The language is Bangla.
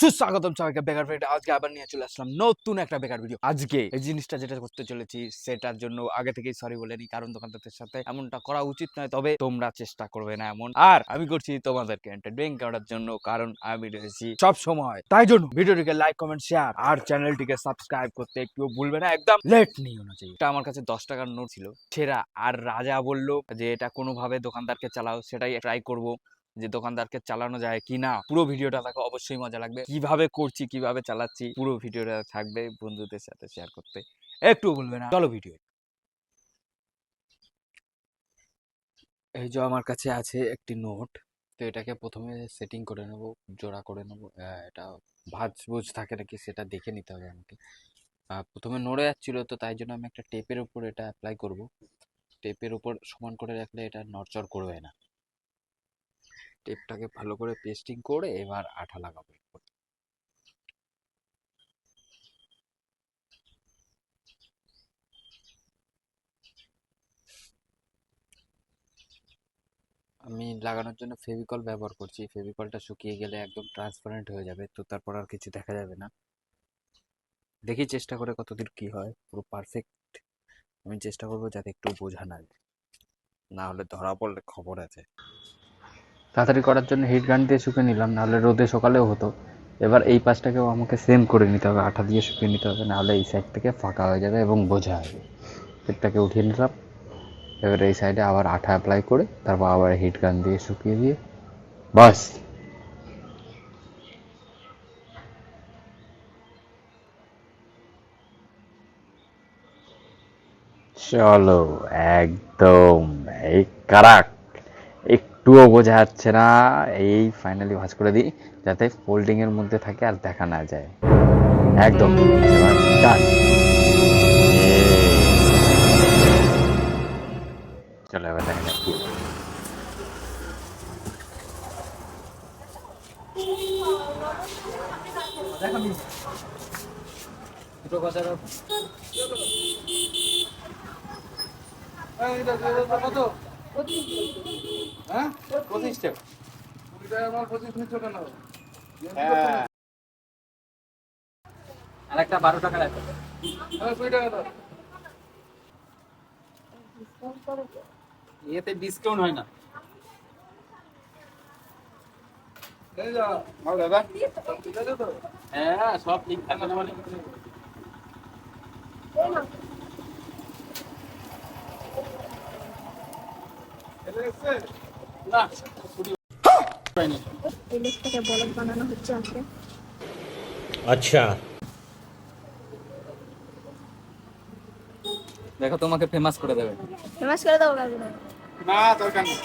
সুস্বাগতম সবাইকে বেকার ভিডিও আজকে আবার নিয়ে চলে আসলাম নতুন একটা বেকার ভিডিও আজকে? এই জিনিসটা যেটা করতে চলেছি সেটার জন্য আগে থেকেই সরি বলে নি কারণ দোকানদারদের সাথে এমনটা করা উচিত নয় তবে তোমরা চেষ্টা করবে না এমন। আর আমি করছি তোমাদেরকে এন্টারটেইন করার জন্য কারণ আমি রয়েছি সব সময়। তাই জন্য ভিডিওটিকে লাইক কমেন্ট শেয়ার আর চ্যানেলটিকে সাবস্ক্রাইব করতে একটু ভুলবে না একদম লেট নিও না চাই এটা আমার কাছে দশ টাকার নোট ছিল। সেরা আর রাজা বলল যে এটা কোনোভাবে দোকানদারকে চালাও সেটাই ট্রাই করব। যে দোকানদারকে চালানো যায় কি না, পুরো ভিডিওটা দেখো, অবশ্যই মজা লাগবে। কীভাবে করছি, কীভাবে চালাচ্ছি, পুরো ভিডিওটা থাকবে বন্ধুদের সাথে শেয়ার করতে। একটু বলবে না, চলো ভিডিও এই যে আমার কাছে আছে একটি নোট তো এটাকে প্রথমে সেটিং করে নেব, জোড়া করে নেব এটা ভাঁজ বুঝ থাকে নাকি সেটা দেখে নিতে হবে আমাকে। প্রথমে নড়ে যাচ্ছিল, তো তাই জন্য আমি একটা টেপের উপর এটা অ্যাপ্লাই করব। টেপের উপর সমান করে রাখলে এটা নড়চড় করবে না। টেপটাকে ভালো করে পেস্টিং করে এবার আঠা লাগাবো আমি লাগানোর জন্য ফেভিকল ব্যবহার করছি। ফেভিকলটা শুকিয়ে গেলে একদম ট্রান্সপারেন্ট হয়ে যাবে, তো তারপর আর কিছু দেখা যাবে না। দেখি চেষ্টা করে কতদূর কি হয়, পুরো পারফেক্ট আমি চেষ্টা করব যাতে একটু বোঝা না না হলে ধরা পড়লে খবর আছে। তাড়াতাড়ি করার জন্য হিট গান দিয়ে শুকিয়ে নিলাম, নাহলে রোদে সকালেও হতো। এবার এই পাশটাকেও আমাকে সেম করে নিতে হবে, আঠা দিয়ে শুকিয়ে নিতে হবে, নাহলে এই সাইড থেকে ফাঁকা হয়ে যাবে এবং বোঝা হবে পেটটাকে উঠিয়ে নিলাম। এবার এই সাইডে আবার আঠা অ্যাপ্লাই করে, তারপর আবার হিট গান দিয়ে শুকিয়ে দিয়ে বাস। চলো, একদম এই কারাক। একটুও বোঝা যাচ্ছে না। এই ফাইনালি ভাঁজ করে দিই, যাতে ফোল্ডিং এর মধ্যে থাকে আর দেখা না যায়। একদম। চলো এবার দেখা যাক কি হয়। হ্যাঁ পঁচিশটা আমার পঁচিশ নিচ্ছ কেন আর একটা বারো টাকার আছে হ্যাঁ কুড়ি টাকা দাও। এতে ডিসকাউন্ট হয় না। হ্যাঁ সব ঠিক থাকে না মানে। আচ্ছা। দেখো তোমাকে ফেমাস করে দেবে। ফেমাস করে দাও না দরকার নেই।